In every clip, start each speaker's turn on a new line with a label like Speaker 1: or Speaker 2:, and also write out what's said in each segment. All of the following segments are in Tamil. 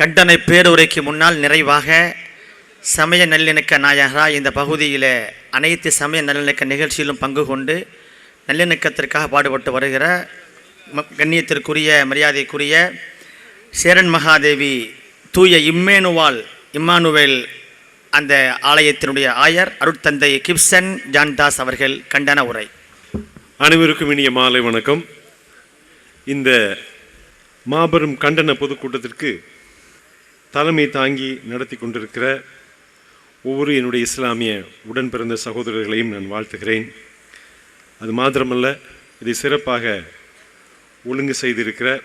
Speaker 1: கண்டனை பேருரைக்கு முன்னால் நிறைவாக சமய நல்லிணக்க நாயகரா இந்த பகுதியில் அனைத்து சமய நல்லிணக்க நிகழ்ச்சியிலும் பங்கு கொண்டு நல்லிணக்கத்திற்காக பாடுபட்டு வருகிற ம- கண்ணியத்திற்குரிய மரியாதைக்குரிய சேரன் மகாதேவி தூய இம்மேனுவால் இம்மானுவேல் அந்த ஆலயத்தினுடைய ஆயர் அருட்தந்தை கிப்சன் ஜான்தாஸ் அவர்கள் கண்டன உரை.
Speaker 2: அனைவருக்கும் இனிய மாலை வணக்கம். இந்த மாபெரும் கண்டன பொதுக்கூட்டத்திற்கு தலைமை தாங்கி நடத்தி கொண்டிருக்கிற ஒவ்வொரு என்னுடைய இஸ்லாமிய உடன் பிறந்த சகோதரர்களையும் நான் வாழ்த்துகிறேன். அது மாத்திரமல்ல இதை சிறப்பாக ஒழுங்கு செய்திருக்கிற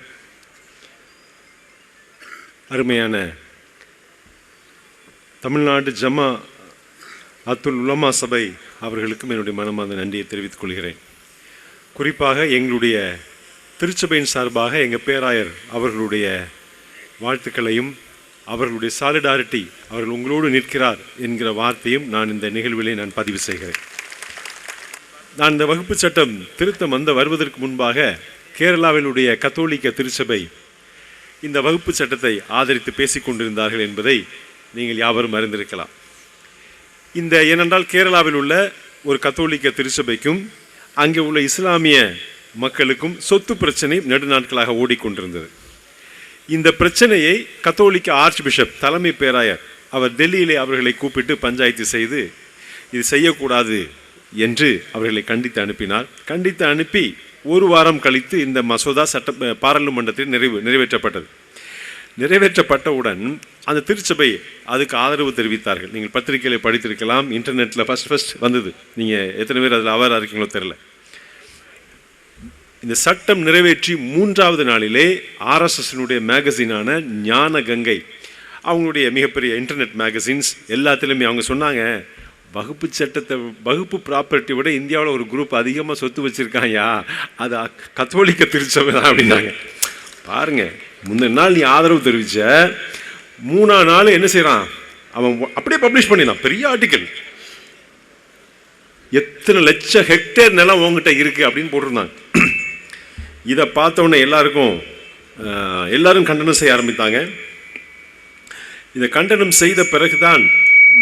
Speaker 2: அருமையான தமிழ்நாடு ஜமா அத்துல் உலமா சபை அவர்களுக்கும் என்னுடைய மனமார்ந்த நன்றியை தெரிவித்துக் கொள்கிறேன். குறிப்பாக எங்களுடைய திருச்சபையின் சார்பாக எங்கள் பேராயர் அவர்களுடைய வாழ்த்துக்களையும் அவர்களுடைய சாலிடாரிட்டி அவர்கள் உங்களோடு நிற்கிறார் என்கிற வார்த்தையும் நான் இந்த நிகழ்விலே நான் பதிவு செய்கிறேன். நான் இந்த வகுப்பு சட்டம் திருத்தம் வந்த வருவதற்கு முன்பாக கேரளாவினுடைய கத்தோலிக்க திருச்சபை இந்த வகுப்பு சட்டத்தை ஆதரித்து பேசிக்கொண்டிருந்தார்கள் என்பதை நீங்கள் யாவரும் அறிந்திருக்கலாம். இந்த ஏனென்றால் கேரளாவில் உள்ள ஒரு கத்தோலிக்க திருச்சபைக்கும் அங்கே உள்ள இஸ்லாமிய மக்களுக்கும் சொத்து பிரச்சனை நெடுநாட்களாக ஓடிக்கொண்டிருந்தது. இந்த பிரச்சனையை கத்தோலிக்க ஆர்ச் பிஷப் தலைமை பேராயர் அவர் டெல்லியிலே அவர்களை கூப்பிட்டு பஞ்சாயத்து செய்து இது செய்யக்கூடாது என்று அவர்களை கண்டித்து அனுப்பினார். கண்டித்து அனுப்பி ஒரு வாரம் கழித்து இந்த மசோதா சட்ட பாராளுமன்றத்தில் நிறைவு நிறைவேற்றப்பட்டது. நிறைவேற்றப்பட்டவுடன் அந்த திருச்சபை அதுக்கு ஆதரவு தெரிவித்தார்கள். நீங்கள் பத்திரிகையில் படித்திருக்கலாம் இன்டர்நெட்டில் ஃபர்ஸ்ட் ஃபஸ்ட் வந்தது. நீங்கள் எத்தனை பேர் அதில் அவராக இருக்கீங்களோ தெரில இந்த சட்டம் நிறைவேற்றி மூன்றாவது நாளிலே ஆர்எஸ்எஸ்னுடைய மேகசினான ஞான கங்கை அவங்களுடைய மிகப்பெரிய இன்டர்நெட் மேகசின்ஸ் எல்லாத்துலேயுமே அவங்க சொன்னாங்க வகுப்பு சட்டத்தை வகுப்பு ப்ராப்பர்ட்டி விட இந்தியாவில் ஒரு குரூப் அதிகமாக சொத்து வச்சுருக்காயா அது கத்தோலிக்க திருச்சபை தான் அப்படின்னாங்க. பாருங்க முந்தின நாள் நீ ஆதரவு தெரிவிச்ச மூணா நாள் என்ன செய்கிறான் அவன் அப்படியே பப்ளிஷ் பண்ணிடலாம் பெரிய ஆர்டிக்கல் எத்தனை லட்சம் ஹெக்டேர் நிலம் உங்ககிட்ட இருக்குது அப்படின்னு போட்டிருந்தாங்க. இதை பார்த்தோன்னே எல்லாருக்கும் எல்லாரும் கண்டனம் செய்ய ஆரம்பித்தாங்க. இதை கண்டனம் செய்த பிறகுதான்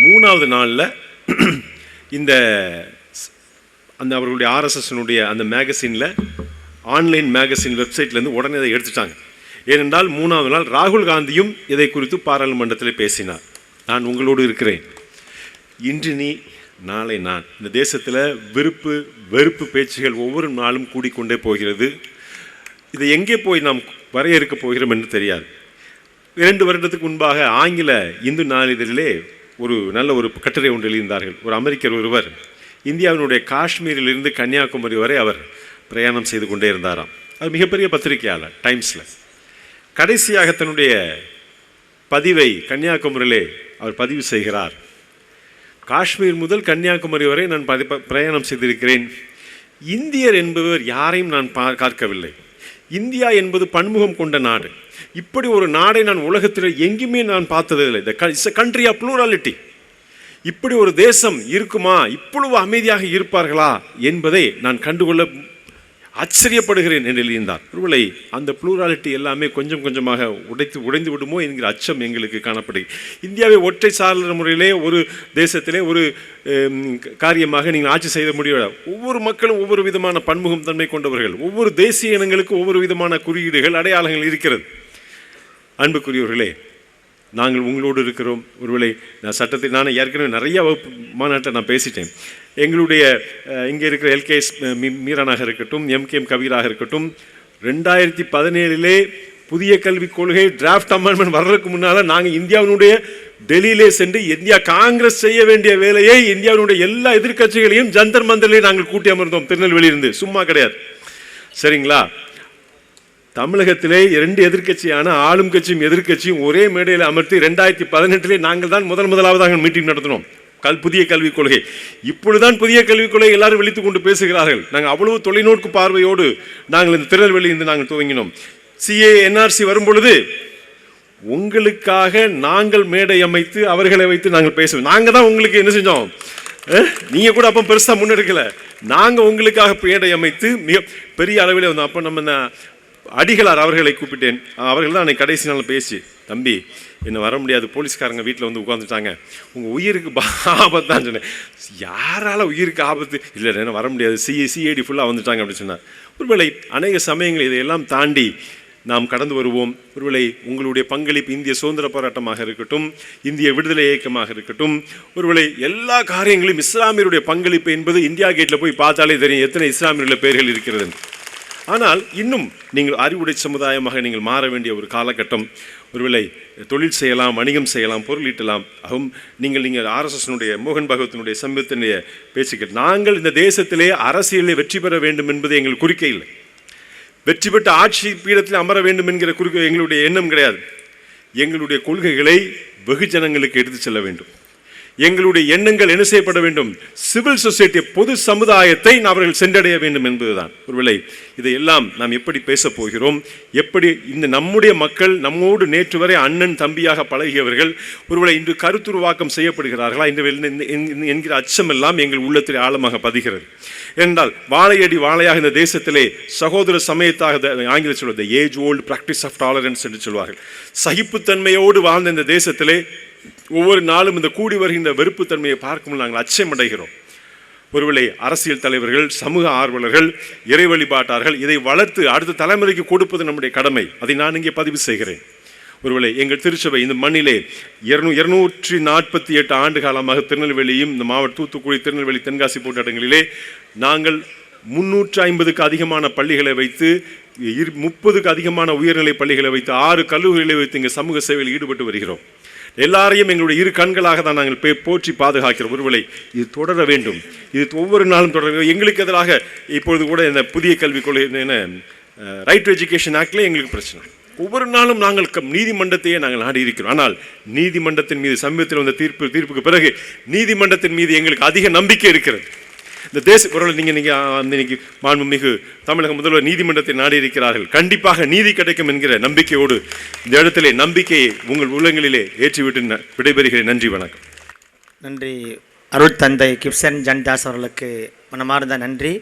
Speaker 2: மூணாவது நாளில் இந்த அந்த அவர்களுடைய ஆர்எஸ்எஸ்னுடைய அந்த மேகசினில் ஆன்லைன் மேகசின் வெப்சைட்லேருந்து உடனே இதை எடுத்துட்டாங்க. ஏனென்றால் மூணாவது நாள் ராகுல் காந்தியும் இதை குறித்து பாராளுமன்றத்தில் பேசினார். நான் உங்களோடு இருக்கிறேன். இன்று நீ நாளை நான். இந்த தேசத்தில் விருப்பு வெறுப்பு பேச்சுகள் ஒவ்வொரு நாளும் கூடிக்கொண்டே போகிறது. இதை எங்கே போய் நாம் வரையறுக்க போகிறோம் என்று தெரியாது. இரண்டு வருடத்துக்கு முன்பாக ஆங்கில இந்து நாளிதழிலே ஒரு நல்ல ஒரு கட்டுரை ஒன்று எழுதியிருந்தார்கள். ஒரு அமெரிக்கர் ஒருவர் இந்தியாவினுடைய காஷ்மீரிலிருந்து கன்னியாகுமரி வரை அவர் பிரயாணம் செய்து கொண்டே இருந்தாராம். அது மிகப்பெரிய பத்திரிகையாளர் டைம்ஸில். கடைசியாக தன்னுடைய பதிவை கன்னியாகுமரியிலே அவர் பதிவு செய்கிறார். காஷ்மீர் முதல் கன்னியாகுமரி வரை நான் பதி பிரயாணம் செய்திருக்கிறேன். இந்தியர் என்பவர் யாரையும் நான் பா பார்க்கவில்லை. இந்தியா என்பது பன்முகம் கொண்ட நாடு. இப்படி ஒரு நாடை நான் உலகத்தில் எங்கேயுமே நான் பார்த்ததில்லை. The it's a country of plurality இப்படி ஒரு தேசம் இருக்குமா? இவ்வளவு அமைதியாக இருப்பார்களா? என்பதை நான் கண்டுகொள்ள ஆச்சரியப்படுகிறேன் என்று எழுதியிருந்தார். ஒருவேளை அந்த ப்ளூராலிட்டி எல்லாமே கொஞ்சம் கொஞ்சமாக உடைத்து உடைந்து விடுமோ என்கிற அச்சம் எங்களுக்கு காணப்படுகிறது. இந்தியாவை ஒற்றை சாளர முறையிலே ஒரு தேசத்திலே ஒரு காரியமாக நீங்கள் ஆட்சி செய்த முடியாது ஒவ்வொரு மக்களும் ஒவ்வொரு விதமான பன்முகம் தன்மை கொண்டவர்கள். ஒவ்வொரு தேசிய இனங்களுக்கும் ஒவ்வொரு விதமான குறியீடுகள் அடையாளங்கள் இருக்கிறது. அன்புக்குரியவர்களே நாங்கள் உங்களோடு இருக்கிறோம். ஒருவேளை நான் சட்டத்தை நான் ஏற்கனவே நிறைய வகுப்பு மாநாட்டை நான் பேசிட்டேன். எங்களுடைய இங்கே இருக்கிற எல்கேஎஸ் மீரானாக இருக்கட்டும் எம்கேஎம் கபீராக இருக்கட்டும் ரெண்டாயிரத்தி பதினேழிலே புதிய கல்விக் கொள்கை டிராஃப்ட் அமெண்ட்மெண்ட் வர்றதுக்கு முன்னால் நாங்கள் இந்தியாவினுடைய டெல்லியிலே சென்று இந்தியா காங்கிரஸ் செய்ய வேண்டிய வேலையை இந்தியாவினுடைய எல்லா எதிர்க்கட்சிகளையும் ஜந்தர் மந்தரிலே நாங்கள் கூட்டி அமர்ந்தோம். திருநெல்வேலியிலிருந்து சும்மா கிடையாது. சரிங்களா? தமிழகத்திலே இரண்டு எதிர்க்கட்சியான ஆளும் கட்சியும் எதிர்க்கட்சியும் ஒரே மேடையில் அமர்த்தி ரெண்டாயிரத்தி பதினெட்டிலே நாங்கள் தான் முதல் முதலாவதாக மீட்டிங் நடத்தினோம். கல் புதிய கல்விக் கொள்கை. இப்பொழுதுதான் புதிய கல்விக் கொள்கை எல்லாரும் வெளித்துக் கொண்டு பேசுகிறார்கள். நாங்கள் அவ்வளவு தொலைநோக்கு பார்வையோடு நாங்கள் இந்த திருநெல்வேலியிலிருந்து நாங்கள் துவங்கினோம். சிஏ என்ஆர்சி வரும் பொழுது உங்களுக்காக நாங்கள் மேடை அமைத்து அவர்களை வைத்து நாங்கள் பேசுவோம். நாங்கள் தான் உங்களுக்கு என்ன செஞ்சோம்? நீங்கள் நீங்க கூட அப்போ பெருசாக முன்னெடுக்கல. நாங்கள் உங்களுக்காக மேடை அமைத்து மிக பெரிய அளவில் வந்தோம். அப்போ நம்ம அடிகளார் அவர்களை கூப்பிட்டேன். அவர்கள் தான் அன்னைக்கு கடைசி நாள் பேசி தம்பி என்ன வர முடியாது போலீஸ்காரங்க வீட்டில் வந்து உட்காந்துட்டாங்க உங்கள் உயிருக்கு பா- ஆபத்தான் சொன்னேன். யாரால உயிருக்கு ஆபத்து? இல்லை என்ன வர முடியாது. சிஏ சிஐடி ஃபுல்லாக வந்துட்டாங்க அப்படின்னு சொன்னார். ஒருவேளை அநேக சமயங்கள் இதையெல்லாம் தாண்டி நாம் கடந்து வருவோம். ஒருவேளை உங்களுடைய பங்களிப்பு இந்திய சுதந்திர போராட்டமாக இருக்கட்டும் இந்திய விடுதலை இயக்கமாக இருக்கட்டும் ஒருவேளை எல்லா காரியங்களும் இஸ்லாமியருடைய பங்களிப்பு என்பது இந்தியா கேட்டில் போய் பார்த்தாலே தெரியும் எத்தனை இஸ்லாமியருடைய பெயர்கள் இருக்கிறது ஆனால் இன்னும் நீங்கள் அறிவுடை சமுதாயமாக நீங்கள் மாற வேண்டிய ஒரு காலகட்டம். ஒருவேளை தொழில் செய்யலாம் வணிகம் செய்யலாம் பொருள் ஈட்டலாம். அதுவும் நீங்கள் நீங்கள் ஆர்எஸ்எஸ்னுடைய மோகன் பகவத்தினுடைய சமீபத்தினுடைய பேச்சுக்கள் நாங்கள் இந்த தேசத்திலே அரசியலில் வெற்றி பெற வேண்டும் என்பது எங்கள் குறிக்கை இல்லை. வெற்றி பெற்ற ஆட்சி பீடத்தில் அமர வேண்டும் என்கிற குறிக்கை எங்களுடைய எண்ணம் கிடையாது. எங்களுடைய கொள்கைகளை வெகுஜனங்களுக்கு எடுத்துச் செல்ல வேண்டும். எங்களுடைய எண்ணங்கள் என்ன செய்யப்பட வேண்டும்? சிவில் சொசைட்டி பொது சமுதாயத்தை அவர்கள் சென்றடைய வேண்டும் என்பதுதான். ஒருவேளை இதையெல்லாம் நாம் எப்படி பேசப் போகிறோம்? எப்படி இந்த நம்முடைய மக்கள் நம்மோடு நேற்று வரை அண்ணன் தம்பியாக பழகியவர்கள் ஒருவேளை இன்று கருத்துருவாக்கம் செய்யப்படுகிறார்களா? இன்று என்கிற அச்சமெல்லாம் எங்கள் உள்ளத்தில் ஆழமாக பதிகிறது. என்றால் வாழையடி வாழையாக இந்த தேசத்திலே சகோதர சமயத்தாக ஆங்கிலம் சொல்வது age old practice of tolerance என்று சொல்வார்கள். சகிப்புத்தன்மையோடு வாழ்ந்த இந்த தேசத்திலே ஒவ்வொரு நாளும் இந்த கூடி வருகின்ற வெறுப்புத்தன்மையை பார்க்கும்போது நாங்கள் அச்சமடைகிறோம். ஒருவேளை அரசியல் தலைவர்கள் சமூக ஆர்வலர்கள் இறை வழிபாட்டார்கள் இதை வளர்த்து அடுத்த தலைமுறைக்கு கொடுப்பது நம்முடைய கடமை. அதை நான் இங்கே பதிவு செய்கிறேன். ஒருவேளை எங்கள் திருச்சபை இந்த மண்ணிலே இருநூ இருநூற்றி நாற்பத்தி எட்டு ஆண்டு காலமாக திருநெல்வேலியும் இந்த மாவட்ட தூத்துக்குடி திருநெல்வேலி தென்காசி போன்ற இடங்களிலே நாங்கள் முன்னூற்று ஐம்பதுக்கு அதிகமான பள்ளிகளை வைத்து இரு முப்பதுக்கு அதிகமான உயர்நிலை பள்ளிகளை வைத்து ஆறு கல்லூரிகளை வைத்து இங்கே சமூக சேவையில் ஈடுபட்டு வருகிறோம். எல்லாரையும் எங்களுடைய இரு கண்களாக தான் நாங்கள் போற்றி பாதுகாக்கிறோம். ஒருவேளை இது தொடர வேண்டும். இது ஒவ்வொரு நாளும் தொடர வேண்டும். எங்களுக்கு எதிராக இப்பொழுது கூட இந்த புதிய கல்விக் கொள்கை என்ன ரைட் டு எஜுகேஷன் ஆக்ட்ல எங்களுக்கு பிரச்சனை. ஒவ்வொரு நாளும் நாங்கள் நீதிமன்றத்தையே நாங்கள் நாடி இருக்கிறோம். ஆனால் நீதிமன்றத்தின் மீது சமீபத்தில் வந்த தீர்ப்பு தீர்ப்புக்கு பிறகு நீதிமன்றத்தின் மீது எங்களுக்கு அதிக நம்பிக்கை இருக்கிறது. இந்த தேச குரல் நீங்கள் நீங்கள் இன்னைக்கு மாண்புமிகு தமிழக முதல்வர் நீதிமன்றத்தை நாடி இருக்கிறார்கள் கண்டிப்பாக நீதி கிடைக்கும் என்கிற நம்பிக்கையோடு இந்த இடத்திலே நம்பிக்கையை உங்கள் உள்ளங்களிலே ஏற்றிவிட்டு ந- விடைபெறுகிறேன். நன்றி வணக்கம்.
Speaker 1: நன்றி. அருள் தந்தை கிப்சன் ஜன்தாஸ் அவர்களுக்கு மனமார்ந்த நன்றி.